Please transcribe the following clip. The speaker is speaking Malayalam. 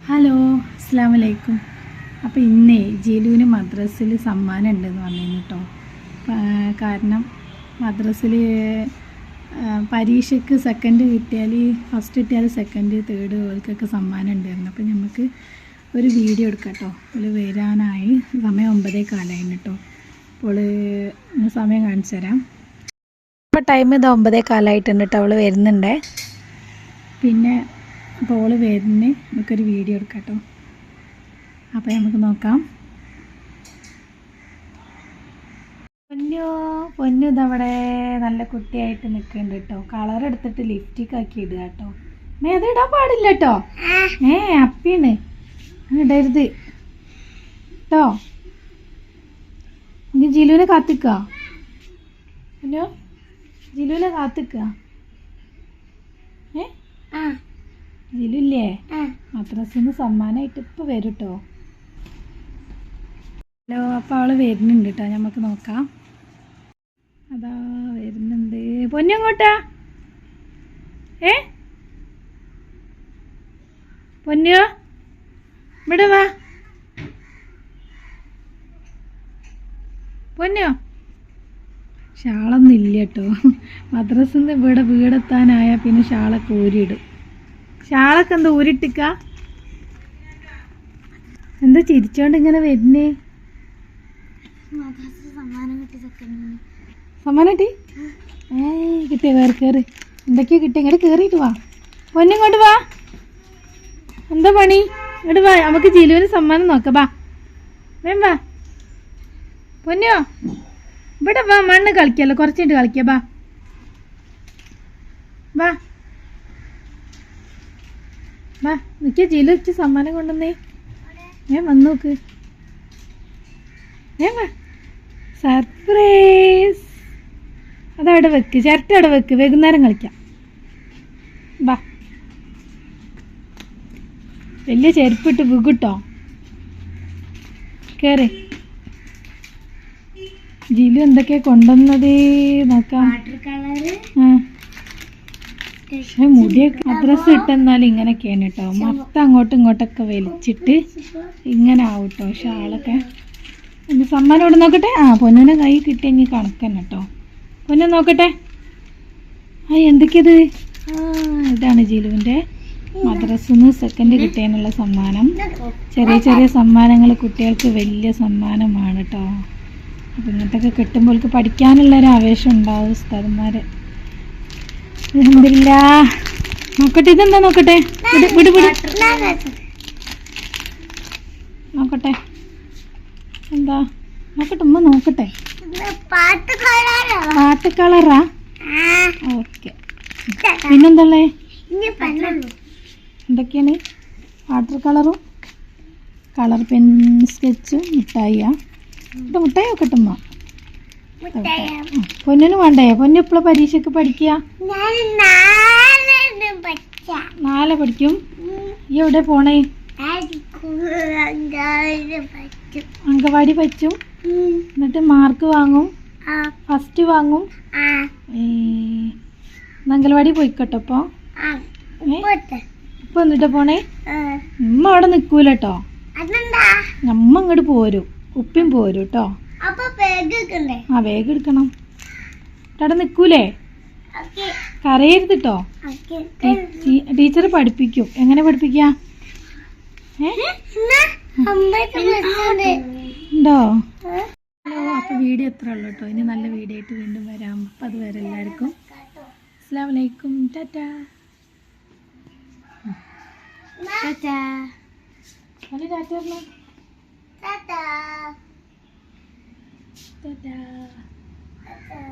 ഹലോ അസ്സാം വലൈക്കും അപ്പോൾ ഇന്നേ ജിലുവിന് മദ്രസ്സിൽ സമ്മാനം ഉണ്ടെന്ന് പറഞ്ഞിരുന്നു കേട്ടോ കാരണം മദ്രസിൽ പരീക്ഷയ്ക്ക് സെക്കൻഡ് കിട്ടിയാൽ ഫസ്റ്റ് കിട്ടിയാൽ സെക്കൻഡ് തേർഡ് ഓൾക്കൊക്കെ സമ്മാനം ഉണ്ടായിരുന്നു അപ്പോൾ നമുക്ക് ഒരു വീഡിയോ എടുക്കാം കേട്ടോ അപ്പോൾ വരാനായി സമയം ഒമ്പതേ കാലായിരുന്നു കേട്ടോ അപ്പോൾ സമയം കാണിച്ചു തരാം. ഇപ്പോൾ ടൈം ഇത് ഒമ്പതേ കാലമായിട്ടുണ്ട് കേട്ടോ അവൾ വരുന്നുണ്ടേ. പിന്നെ അപ്പോൾ ഓൾ നമുക്കൊരു വീഡിയോ എടുക്കാം കേട്ടോ അപ്പോൾ നമുക്ക് നോക്കാം. പൊന്നു പൊന്നു ഇതവിടെ നല്ല കുട്ടിയായിട്ട് നിൽക്കുന്നുണ്ട് കേട്ടോ കളർ എടുത്തിട്ട് ലിപ്റ്റിക് ആക്കി ഇടുക കേട്ടോ മേ അത് ഇടാൻ പാടില്ല കേട്ടോ ഏ അങ്ങനെ ഇടരുത്. കേട്ടോ നമുക്ക് ജിലുവിനെ കാത്തിക്കുക പൊന്നു ജിലുവിനെ കാത്തിക്കുക ഏ? ജിലുല്ലേ മദ്രസിന്ന് സമ്മാനമായിട്ട് ഇപ്പൊ വരും കേട്ടോ ഹലോ അപ്പൊ അവൾ വരുന്നുണ്ട് കേട്ടോ നമുക്ക് നോക്കാം. അതാ വരുന്നുണ്ട്. പൊന്നങ്ങോട്ടാ ഏ? പൊന്നോ? ഇവിടെ വാ. പൊന്നോ? ഷാളൊന്നും കേട്ടോ മദ്രസിന്ന് ഇവിടെ വീടെത്താനായ പിന്നെ ഷാളൊക്കെ ഊരിയിടും. ഷാളൊക്കെ എന്താ ഊരിട്ടിക്ക? എന്താ ചിരിച്ചോണ്ട് ഇങ്ങനെ വരുന്നേ? സമ്മാനം കിട്ടി ഏ കിട്ടിയ? കയറി കയറി എന്തൊക്കെയാ കിട്ടിയ ഇങ്ങോട്ട് കയറിയിട്ട് വാ. പൊന്നിങ്ങോട്ട് വാ. എന്താ പണി? ഇങ്ങോട്ട് വാ. നമുക്ക് ജിലുവിന് സമ്മാനം നോക്കാം. വാ. വേം വാ. പൊന്നോ ഇവിടെ വാ. മണ്ണ് കളിക്കല്ലോ കുറച്ചിട്ട് കളിക്കാം. വാ. വാ. വാ. നിൽക്കിയ ജിലു വെച്ച് സമ്മാനം കൊണ്ടുവന്നേ. ഞാൻ വന്നു നോക്ക് ഞാൻ സർപ്രൈസ് അതവിടെ വെക്ക്. ചിരട്ട അവിടെ വെക്ക്. വൈകുന്നേരം കളിക്കാം. വാ. വലിയ ചെരുപ്പിട്ട് വികിട്ടോ. കേറി. ജിലു എന്തൊക്കെയാ കൊണ്ടുവന്നത്? നോക്കാം. ആ. പക്ഷെ മുടിയൊക്കെ മദ്രസ് ഇട്ടെന്നാൽ ഇങ്ങനെയൊക്കെയാണ് കേട്ടോ മൊത്തം അങ്ങോട്ടും ഇങ്ങോട്ടൊക്കെ വലിച്ചിട്ട് ഇങ്ങനെ ആവും കേട്ടോ ഷാളൊക്കെ ഇനി സമ്മാനം ഇവിടെ നോക്കട്ടെ? ആ പൊന്നിനെ കൈ കിട്ടിയ ഇനി കണക്കന്നെ കേട്ടോ പൊന്നെ നോക്കട്ടെ. ആ എന്തൊക്കെയത്? ഇതാണ് ജീലുവിന്റെ മദ്രസിന്ന് സെക്കൻഡ് കിട്ടിയതിനുള്ള സമ്മാനം. ചെറിയ ചെറിയ സമ്മാനങ്ങൾ കുട്ടികൾക്ക് വലിയ സമ്മാനമാണ് കേട്ടോ അപ്പം ഇങ്ങനത്തൊക്കെ കിട്ടുമ്പോൾ പഠിക്കാനുള്ളൊരു ആവേശം ഉണ്ടാവും ഉസ്താദന്മാരെ അൽഹംദുലില്ലാ. നോക്കട്ടെ ഇതെന്താ നോക്കട്ടെ? വിട് വിട് നോക്കട്ടെ. എന്താ? നോക്കട്ടെ ഉമ്മ നോക്കട്ടെ. പാട്ട് കളറാ? ഓക്കെ. പിന്നെന്തള്ളേ? എന്തൊക്കെയാണ്? വാട്ടർ കളറും കളർ പെൻ സ്കെച്ചും മിഠായിയാ. ഇവിടെ മിഠായി നോക്കട്ടെ ഉമ്മ. പൊന്നിന് വേണ്ടേ? പൊന്നു ഇപ്പോൾ പരീക്ഷക്ക് പഠിക്കുക നാളെ പഠിക്കും. ഈ എവിടെ പോണേ? അങ്കവാടി പറ്റും. എന്നിട്ട് മാർക്ക് വാങ്ങും. ഫസ്റ്റ് വാങ്ങും. അങ്കലവാടി പോയിക്കോട്ടോ അപ്പോ ഇപ്പൊ എന്നിട്ട് പോണേ? ഉമ്മ അവിടെ നിക്കൂലട്ടോ? നമ്മ അങ്ങോട്ട് പോരും. ഉപ്പിയും പോരും കേട്ടോ ആ വേഗം എടുക്കണം. അവിടെ നിൽക്കൂലേ? കരയരുത് കേട്ടോ ടീച്ചർ പഠിപ്പിക്കും. എങ്ങനെ പഠിപ്പിക്കുക അപ്പൊ ഉണ്ടോ? ഹലോ അപ്പോൾ വീഡിയോ എത്ര ഉള്ളു കേട്ടോ ഇനി നല്ല വീഡിയോ ആയിട്ട് വീണ്ടും വരാം. അപ്പം അതുവരെ എല്ലാവർക്കും അസ്സാം വലൈക്കും ടാറ്റാ. ടാറ്റ. പറഞ്ഞോ ടാറ്റാ